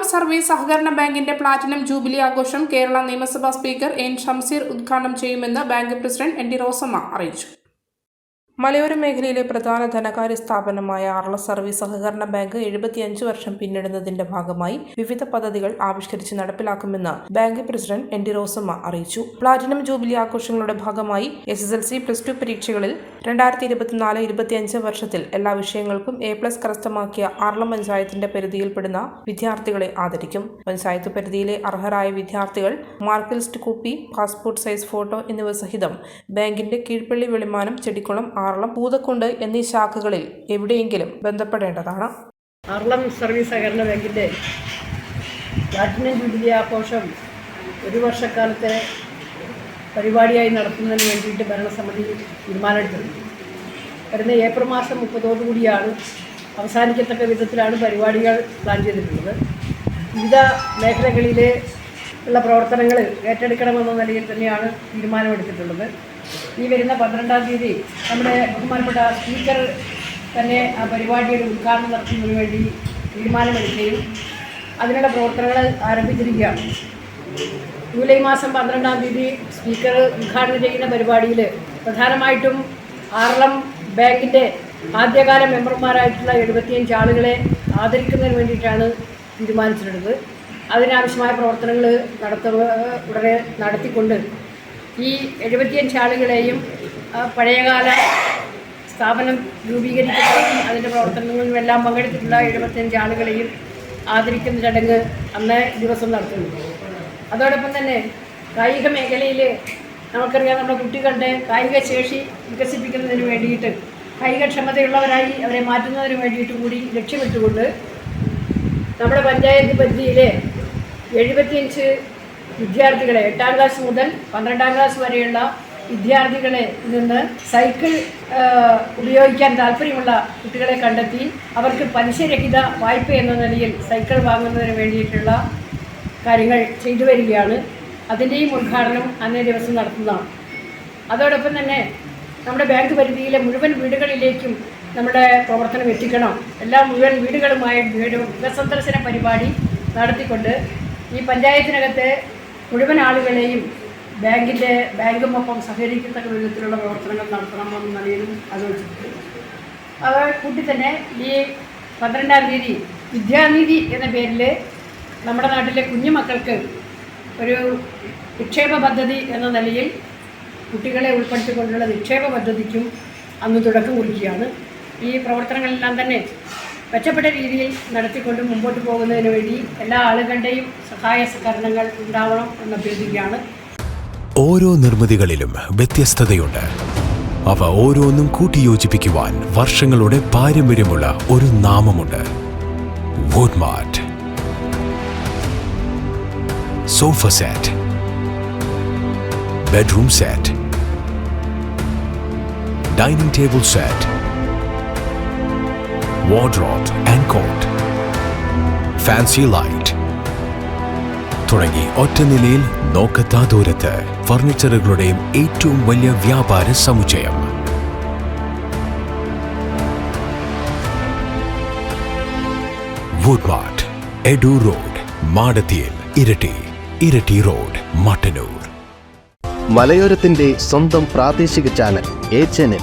Aralam service സഹകരണ ബാങ്കിന്റെ platinum jubilee ആഘോഷം കേരള നിയമസഭാ സ്പീക്കർ എൻ ഷംസീർ ഉദ്ഘാടനം ചെയ്യുമെന്ന് bank president N D Rosamma അറിയിച്ചു. മലയോര മേഖലയിലെ പ്രധാന ധനകാര്യ സ്ഥാപനമായ ആർള സർവീസ് സഹകരണ ബാങ്ക് എഴുപത്തിയഞ്ച് വർഷം പിന്നിടുന്നതിന്റെ ഭാഗമായി വിവിധ പദ്ധതികൾ ആവിഷ്കരിച്ച് നടപ്പിലാക്കുമെന്ന് bank president N D Rosamma അറിയിച്ചു. പ്ലാറ്റിനം ജൂബിലി ആഘോഷങ്ങളുടെ ഭാഗമായി S S L C plus two പരീക്ഷകളിൽ രണ്ടായിരത്തി ഇരുപത്തിനാല് ഇരുപത്തിയഞ്ച് വർഷത്തിൽ എല്ലാ വിഷയങ്ങൾക്കും എ പ്ലസ് കരസ്ഥമാക്കിയ ആർള പഞ്ചായത്തിന്റെ പരിധിയിൽപ്പെടുന്ന വിദ്യാർത്ഥികളെ ആദരിക്കും. പഞ്ചായത്ത് പരിധിയിലെ അർഹരായ വിദ്യാർത്ഥികൾ mark list copy passport size photo എന്നിവ സഹിതം ബാങ്കിന്റെ കീഴ്പള്ളി വെളിമാനം ചെടിക്കുളം ആറളം പൂതക്കുണ്ട് എന്നീ ശാഖകളിൽ എവിടെയെങ്കിലും ബന്ധപ്പെടേണ്ടതാണ്. അർളം സർവീസ് സഹകരണ ബാങ്കിന്റെ പ്ലാറ്റിനം ജൂബിലി ആഘോഷം ഒരു വർഷക്കാലത്തെ പരിപാടിയായി നടത്തുന്നതിന് വേണ്ടിയിട്ട് ഭരണസമിതി തീരുമാനമെടുത്തിട്ടുണ്ട് വരുന്ന ഏപ്രിൽ മാസം മുപ്പതോടുകൂടിയാണ് അവസാനിക്കത്തക്ക വിധത്തിലാണ് പരിപാടികൾ പ്ലാൻ ചെയ്തിട്ടുള്ളത്. വിവിധ മേഖലകളിലെ ഉള്ള പ്രവർത്തനങ്ങൾ ഏറ്റെടുക്കണമെന്ന നിലയിൽ തന്നെയാണ് തീരുമാനമെടുത്തിട്ടുള്ളത്. ഈ വരുന്ന പന്ത്രണ്ടാം തീയതി നമ്മുടെ ബഹുമാനപ്പെട്ട സ്പീക്കർ തന്നെ ആ പരിപാടിയുടെ ഉദ്ഘാടനം നടത്തുന്നതിന് വേണ്ടി തീരുമാനമെടുക്കുകയും അതിനുള്ള പ്രവർത്തനങ്ങൾ ആരംഭിച്ചിരിക്കുകയാണ്. ജൂലൈ മാസം പന്ത്രണ്ടാം തീയതി സ്പീക്കർ ഉദ്ഘാടനം ചെയ്യുന്ന പരിപാടിയിൽ പ്രധാനമായിട്ടും ആറളം ബാങ്കിന്റെ ആദ്യകാല മെമ്പർമാരായിട്ടുള്ള എഴുപത്തിയഞ്ച് ആളുകളെ ആദരിക്കുന്നതിന് വേണ്ടിയിട്ടാണ് തീരുമാനിച്ചിട്ടുള്ളത്. അതിനാവശ്യമായ പ്രവർത്തനങ്ങൾ നടത്തുക ഉടനെ നടത്തിക്കൊണ്ട് ഈ എഴുപത്തിയഞ്ച് ആളുകളെയും പഴയകാല സ്ഥാപനം രൂപീകരിക്കുകയും അതിന്റെ പ്രവർത്തനങ്ങളിലും എല്ലാം പങ്കെടുത്തിട്ടുള്ള എഴുപത്തിയഞ്ച് ആളുകളെയും ആദരിക്കുന്ന ചടങ്ങ് അന്ന് ദിവസം നടത്തുന്നു. അതോടൊപ്പം തന്നെ കായിക മേഖലയിൽ നമുക്കറിയാം നമ്മുടെ കുട്ടികളുടെ കായിക ശേഷി വികസിപ്പിക്കുന്നതിന് വേണ്ടിയിട്ട് കായികക്ഷമതയുള്ളവരായി അവരെ മാറ്റുന്നതിന് വേണ്ടിയിട്ട് കൂടി ലക്ഷ്യമിട്ടുകൊണ്ട് നമ്മുടെ പഞ്ചായത്ത് പരിധിയിലെ എഴുപത്തിയഞ്ച് വിദ്യാർത്ഥികളെ എട്ടാം ക്ലാസ് മുതൽ പന്ത്രണ്ടാം ക്ലാസ് വരെയുള്ള വിദ്യാർത്ഥികളെ നിന്ന് സൈക്കിൾ ഉപയോഗിക്കാൻ താല്പര്യമുള്ള കുട്ടികളെ കണ്ടെത്തി അവർക്ക് പലിശരഹിത വായ്പ എന്ന നിലയിൽ സൈക്കിൾ വാങ്ങുന്നതിന് വേണ്ടിയിട്ടുള്ള കാര്യങ്ങൾ ചെയ്തു വരികയാണ്. അതിന്റെയും ഉദ്ഘാടനം അന്നേ ദിവസം നടത്തുന്നതാണ്. അതോടൊപ്പം തന്നെ നമ്മുടെ ബാങ്ക് പരിധിയിലെ മുഴുവൻ വീടുകളിലേക്കും നമ്മുടെ പ്രവർത്തനം എത്തിക്കണം. എല്ലാ മുഴുവൻ വീടുകളുമായി വീടും ഗൃഹസന്ദർശന പരിപാടി നടത്തിക്കൊണ്ട് ഈ പഞ്ചായത്തിനകത്തെ മുഴുവൻ ആളുകളെയും ബാങ്കിന്റെ ബാങ്കുമൊപ്പം സഹകരിക്കത്തക്ക വിധത്തിലുള്ള പ്രവർത്തനങ്ങൾ നടത്തണമെന്ന നിലയിലും ആലോചിച്ചിട്ടുണ്ട്. അത് കൂട്ടി തന്നെ ഈ പന്ത്രണ്ടാം തീയതി വിദ്യാനിധി എന്ന പേരിൽ നമ്മുടെ നാട്ടിലെ കുഞ്ഞുമക്കൾക്ക് ഒരു നിക്ഷേപ പദ്ധതി എന്ന നിലയിൽ കുട്ടികളെ ഉൾപ്പെടുത്തിക്കൊണ്ടുള്ള നിക്ഷേപ പദ്ധതിക്കും അന്ന് തുടക്കം കുറിക്കുകയാണ്. ഈ പ്രവർത്തനങ്ങളെല്ലാം തന്നെ മെച്ചപ്പെട്ട രീതിയിൽ നടത്തിക്കൊണ്ട് മുമ്പോട്ട് പോകുന്നതിന് വേണ്ടി എല്ലാ ആളുകളുടെയും സഹായ സഹകരണങ്ങൾ ഉണ്ടാവണം എന്ന് അഭ്യർത്ഥിക്കുകയാണ് ഓരോ നിർമ്മിതികളിലും വ്യത്യസ്തതയുണ്ട്. അവ ഓരോന്നും കൂട്ടിയോജിപ്പിക്കുവാൻ വർഷങ്ങളുടെ പാരമ്പര്യമുള്ള ഒരു നാമമുണ്ട്. Woodmart sofa set bedroom set dining table set wardrobe and cot fancy light തുടങ്ങി ഒറ്റ നിലയിൽ നോക്കത്താ ദൂരത്ത് ഫർണിച്ചറുകളുടെയും ഏറ്റവും വലിയ വ്യാപാര സമുച്ചയം. വുഡ്മാർട്ട് എഡു റോഡ് മാടത്തിയിൽ ഇരട്ടി ഇരട്ടി റോഡ് മട്ടന്നൂർ മലയോരത്തിന്റെ സ്വന്തം പ്രാദേശിക ചാനൽ എ ചാനൽ